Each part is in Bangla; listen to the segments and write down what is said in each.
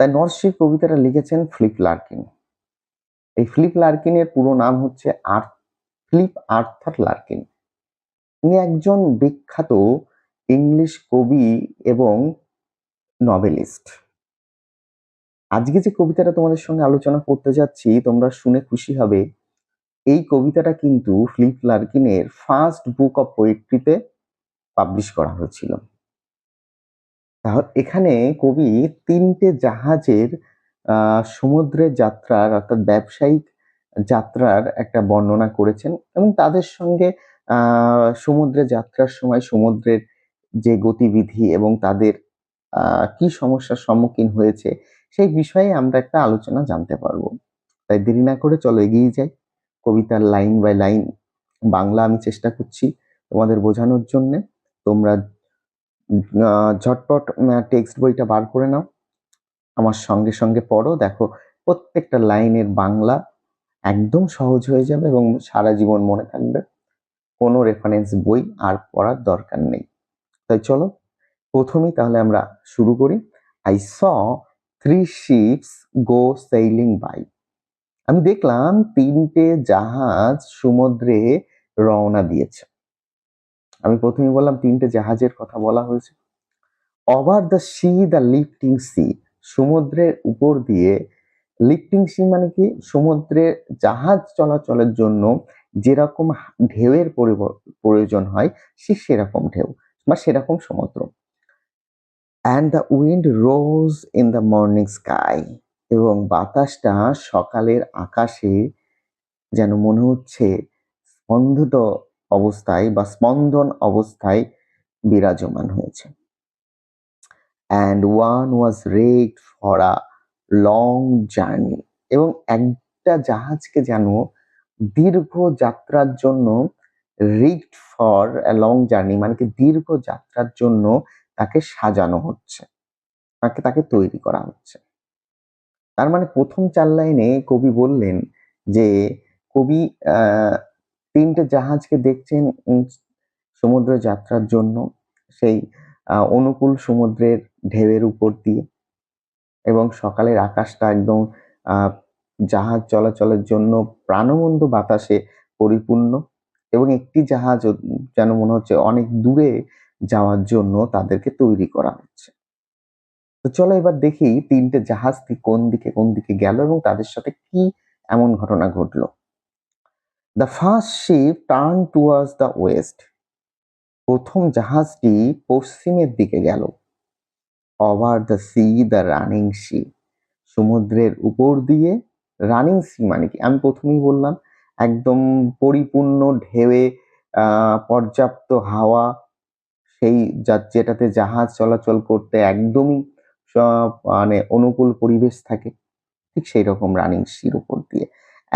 তাই নর্থ সি কবিতাটা লিখেছেন ফ্লিপ লার্কিন এই ফ্লিপ লার্কিনের পুরো নাম হচ্ছে আর ফ্লিপ আর্থার লার্কিন তিনি একজন বিখ্যাত ইংলিশ কবি এবং নভেলিস্ট আজকে যে কবিতাটা তোমাদের সঙ্গে আলোচনা করতে যাচ্ছি, তোমরা শুনে খুশি হবে। এই কবিতাটা কিন্তু ফ্লিপ লার্কিনের ফার্স্ট বুক অফ পোয়েট্রিতে পাবলিশ করা হয়েছিল। তাহলে এখানে কবি তিনটে জাহাজের সমুদ্রের যাত্রার অর্থাৎ ব্যবসায়িক যাত্রার একটা বর্ণনা করেছেন এবং তাদের সঙ্গে সমুদ্রে যাত্রার সময় সমুদ্রের যে গতিবিধি এবং তাদের কি সমস্যার সম্মুখীন হয়েছে সেই বিষয়ে আমরা একটা আলোচনা জানতে পারব। তাই দেরি না করে চলো এগিয়ে যাই। কবিতার লাইন বাই লাইন বাংলা আমি চেষ্টা করছি তোমাদের বোঝানোর জন্য। তোমরা ঝটপট টেক্সট বইটা বার করে নাও। আমার সঙ্গে সঙ্গে পড়ো, দেখো প্রত্যেকটা লাইনের বাংলা একদম সহজ হয়ে যাবে এবং সারা জীবন মনে থাকবে। কোনো রেফারেন্স বই আর পড়ার দরকার নেই। তাই চলো, প্রথমেই তাহলে আমরা শুরু করি। I saw three ships go sailing by আমি দেখলাম তিনটে জাহাজ সমুদ্রে রওনা দিয়েছে। আমি প্রথমে বললাম তিনটে জাহাজের কথা বলা হয়েছে। Over the sea the lifting sea সমুদ্রের উপর দিয়ে লিফটিং সি মানে কি? সমুদ্রে জাহাজ চলাচলের জন্য যেরকম ঢেউয়ের প্রয়োজন হয়, সে সেরকম ঢেউ বা সেরকম সমুদ্র। And the wind rose in the morning sky এবং বাতাসটা সকালের আকাশে যেন মনে হচ্ছে স্পন্দিত অবস্থায় বা স্পন্দন অবস্থায় বিরাজমান হয়েছে। And one was red for a long journey এবং একটা জাহাজকে যেন দীর্ঘ যাত্রার জন্য রিগড ফর লং জার্নি মানে কি দীর্ঘ যাত্রার জন্য তাকে সাজানো হচ্ছে, তাকে তাকে তৈরি করা হচ্ছে। তার মানে প্রথম চার লাইনে কবি বললেন যে কবি তিনটে জাহাজকে দেখছেন সমুদ্র যাত্রার জন্য, সেই অনুকূল সমুদ্রের ঢেউয়ের উপর দিয়ে। এবং সকালের আকাশটা একদম জাহাজ চলাচলের জন্য প্রাণবন্ত বাতাসে পরিপূর্ণ। এবং একটি জাহাজ যেন মনে হচ্ছে অনেক দূরে যাওয়ার জন্য তাদেরকে তৈরি করা হচ্ছে। তো চলো এবার দেখি তিনটে জাহাজ কোন দিকে কোন দিকে গেল এবং তাদের সাথে কি এমন ঘটনা ঘটলো। The first ship turn towards the west প্রথম জাহাজটি পশ্চিমের দিকে গেল। Over the sea the running sea সমুদ্রের উপর দিয়ে রানিং সি মানে কি? আমি প্রথমেই বললাম, একদম পরিপূর্ণ ঢেউয়ে পর্যাপ্ত হাওয়া, সেই যেটাতে জাহাজ চলাচল করতে একদমই মানে অনুকূল পরিবেশ থাকে, ঠিক সেই রকম রানিং সির উপর দিয়ে।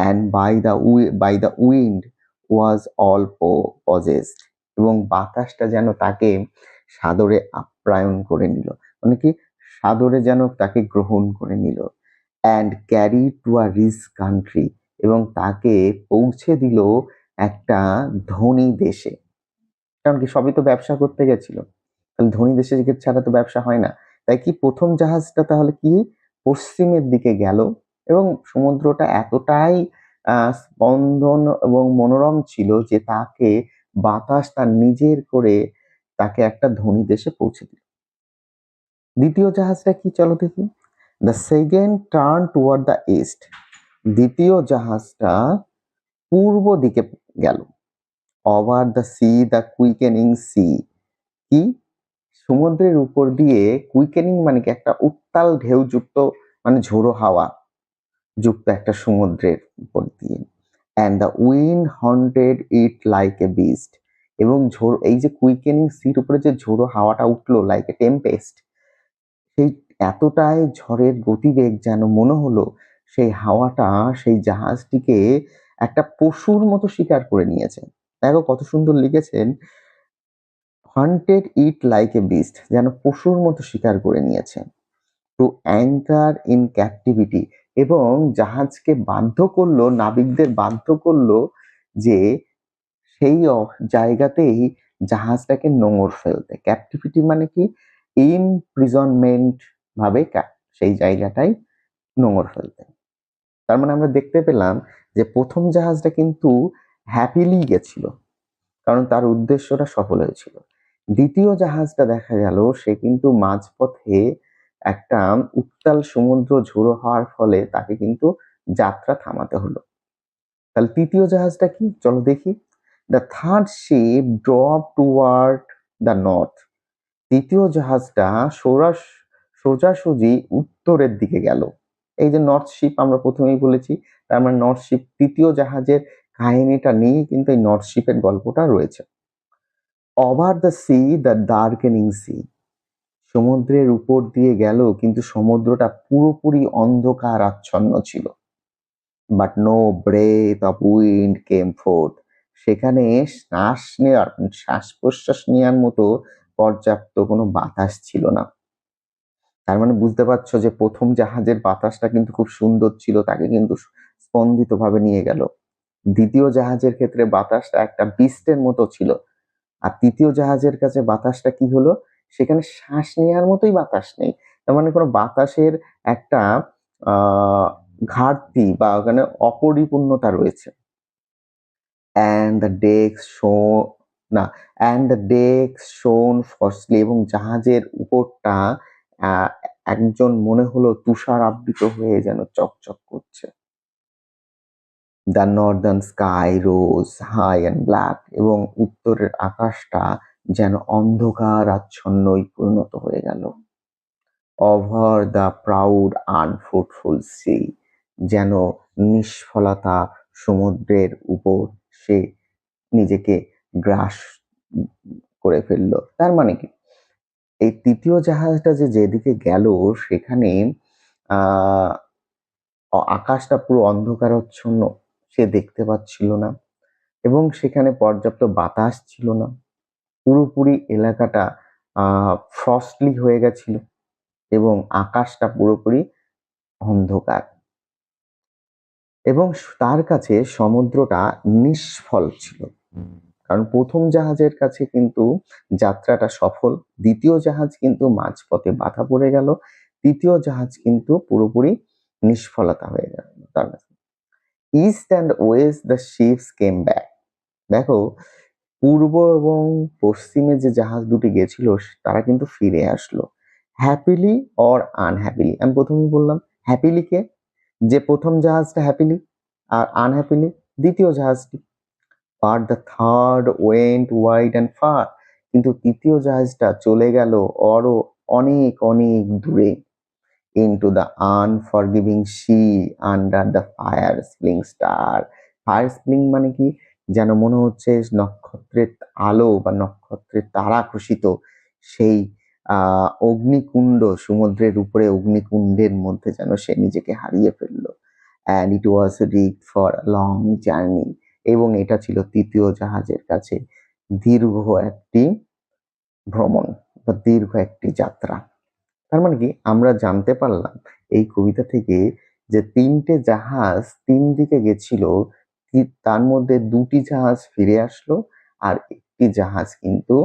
And by the we by the wind was all possessed এবং বাতাসটা যেন তাকে সাদরে আপ্যায়ন করে নিল। মানে কি? সাদরে যেন তাকে গ্রহণ করে নিল। And carry to a rich country এবং তাকে পৌঁছে দিল একটা ধনী দেশে। কারণ কি? সবই তো ব্যবসা করতে গেছিল। তাহলে ধনী দেশে ছাড়া তো ব্যবসা হয় না। তাই কি প্রথম জাহাজটা তাহলে কি? পশ্চিমের দিকে গেল। এবং সমুদ্রটা এতটাই স্পন্দন এবং মনোরম ছিল যে তাকে বাতাস তার নিজের করে তাকে একটা ধনী দেশে পৌঁছে দিল। দ্বিতীয় জাহাজটা কি চলো দেখি? The second turn toward the east দ্বিতীয় জাহাজটা পূর্ব দিকে গেল। Over the sea the quickening sea কি? সমুদ্রের উপর দিয়ে কুইকেনিং মানে কি? একটা উত্তাল ঢেউযুক্ত মানে ঝোড়ো হাওয়া। যুক্ত একটা সমুদ্রের উপর দিয়ে। And the wind haunted it like a beast এবং ঝোড়ো, এই যে কুইকেনিং সির উপরে যে ঝোড়ো হাওয়াটা উঠল লাইক এ টেম্পেস্ট সেই এতটাই ঝড়ের গতিবেগ যেন মনে হলো, সেই হাওয়াটা সেই জাহাজটিকে একটা পশুর মতো শিকার করে নিয়েছে। দেখো কত সুন্দর লিখেছেন hunted it like a beast যেন পশুর মতো শিকার করে নিয়েছে। টু অ্যাঙ্কার ইন ক্যাপটিভিটি এবং জাহাজকে বাধ্য করল, নাবিকদের বাধ্য করল যে সেই জায়গাতেই জাহাজটাকে নোঙর ফেলতে। ক্যাপটিভিটি মানে কি? ইমপ্রিজনমেন্ট ভাবে সেই জায়গাটাই নোঙর ফেলতে। তার মানে আমরা দেখতে পেলাম যে প্রথম জাহাজটা কিন্তু হ্যাপিলি গেছিল, কারণ তার উদ্দেশ্যটা সফল হয়েছিল। দ্বিতীয় জাহাজটা দেখা গেল, সে কিন্তু মাঝপথে একটা উত্তাল সমুদ্র ঝোড়ো হওয়ার ফলে তাকে কিন্তু যাত্রা থামাতে হলো। তাহলে তৃতীয় জাহাজটা কি? চলো দেখি। The third ship drop toward the north তৃতীয় জাহাজটা সোজা সোজাসুজি উত্তরের দিকে গেল। এই যে নর্থ শিপ আমরা প্রথমেই বলেছি, তার মানে নর্থ শিপ তৃতীয় জাহাজের কাহিনীটা নিয়ে কিন্তু এই নর্থ শিপের গল্পটা রয়েছে। Over the sea the darkening sea সমুদ্রের উপর দিয়ে গেল, কিন্তু সমুদ্রটা পুরোপুরি অন্ধকার আচ্ছন্ন ছিল। But no breath of wind came forth সেখানে শ্বাস নেওয়ার শ্বাস প্রশ্বাস নেওয়ার মতো পর্যাপ্ত কোনো বাতাস ছিল না। তার মানে বুঝতে পারছ যে প্রথম জাহাজের বাতাসটা কিন্তু খুব সুন্দর ছিল, তাকে কিন্তু স্পন্দিত ভাবে নিয়ে গেল। দ্বিতীয় জাহাজের ক্ষেত্রে বাতাসটা একটা বিস্টের মতো ছিল। আর তৃতীয় জাহাজের কাছে বাতাসটা কি হলো? সেখানে শ্বাস নেওয়ার মতোই বাতাস নেই। তার মানে কোনো বাতাসের একটা ঘাটতি বা ওখানে অপরিপূর্ণতা রয়েছে। অ্যান্ড দ্য ডেক্স শো না অ্যান্ড দ্য ডেক্স শোন ফসলি এবং জাহাজের উপরটা একজন মনে হলো তুষার আবৃত হয়ে যেন চকচক করছে। The northern sky rose high and black এবং উত্তরের আকাশটা যেন অন্ধকার আচ্ছন্নই পরিণত হয়ে গেল। Over the proud unfruitful sea যেন নিষ্ফলতা সমুদ্রের উপর সে নিজেকে গ্রাস করে ফেলল। তার মানে কি? এই তৃতীয় জাহাজটা যে যেদিকে গেল, সেখানে আকাশটা পুরো অন্ধকারাচ্ছন্ন, সে দেখতে পাচ্ছিল না। এবং সেখানে পর্যাপ্ত বাতাস ছিল না। পুরোপুরি এলাকাটা ফ্রস্টলি হয়ে গেছিল এবং আকাশটা পুরোপুরি অন্ধকার। এবং তার কাছে সমুদ্রটা নিষ্ফল ছিল। কারণ প্রথম জাহাজের কাছে কিন্তু যাত্রাটা সফল, দ্বিতীয় জাহাজ কিন্তু মাঝপথে বাধা পড়ে গেল, তৃতীয় জাহাজ কিন্তু পুরোপুরি নিষ্ফলতা হয়ে গেল তার কাছে। East and west the ships came back দেখো পূর্ব এবং পশ্চিমে যে জাহাজ দুটি গেছিল, তারা কিন্তু ফিরে আসলো। হ্যাপিলি অর আনহ্যাপিলি আমি প্রথমেই বললাম হ্যাপিলি কে? যে প্রথম জাহাজটা হ্যাপিলি আর আনহ্যাপিলি দ্বিতীয় জাহাজটি। Per the third went wide and far কিন্তু তৃতীয় জাহাজটা চলে গেল অরও অনেক অনেক দূরে। Into the unforgiving sea under the fire spilling star fire spilling মানে কি? যেন মনে হচ্ছে নক্ষত্রের আলো বা নক্ষত্রের তারা খুশিত সেই আহ অগ্নিকুণ্ড, সমুদ্রের উপরে অগ্নিকুণ্ডের মধ্যে যেন সে নিজেকে হারিয়ে ফেলল। And it was read for long journey এবং এটা ছিল তৃতীয় জাহাজের কাছে দীর্ঘ একটি ভ্রমণ বা দীর্ঘ একটি যাত্রা। তার মানে কি? আমরা জানতে পারলাম এই কবিতা থেকে যে তিনটে জাহাজ তিন দিকে গেছিল তার মধ্যে দুটি জাহাজ ফিরে আসলো আর একটি জাহাজ কিন্তু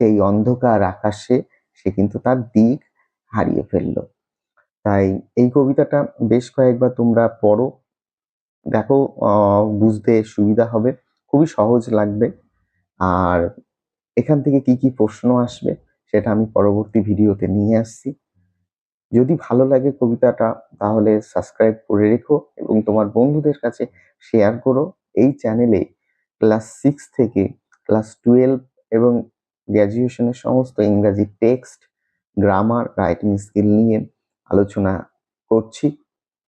সেই অন্ধকার আকাশে সে কিন্তু তার দিক হারিয়ে ফেলল। তাই এই কবিতাটা বেশ কয়েকবার তোমরা পড়ো। দেখো বুঝতে সুবিধা হবে। খুবই সহজ লাগবে। আর এখান থেকে কি কি প্রশ্ন আসবে সেটা আমি পরবর্তী ভিডিওতে নিয়ে আসছি। যদি ভালো লাগে কবিতাটা, তাহলে সাবস্ক্রাইব করে রেখো এবং তোমার বন্ধুদের কাছে শেয়ার করো। এই চ্যানেলে ক্লাস সিক্স থেকে ক্লাস টুয়েলভ এবং গ্র্যাজুয়েশনের সমস্ত ইংরাজি টেক্সট গ্রামার রাইটিং স্কিল নিয়ে আলোচনা করছি।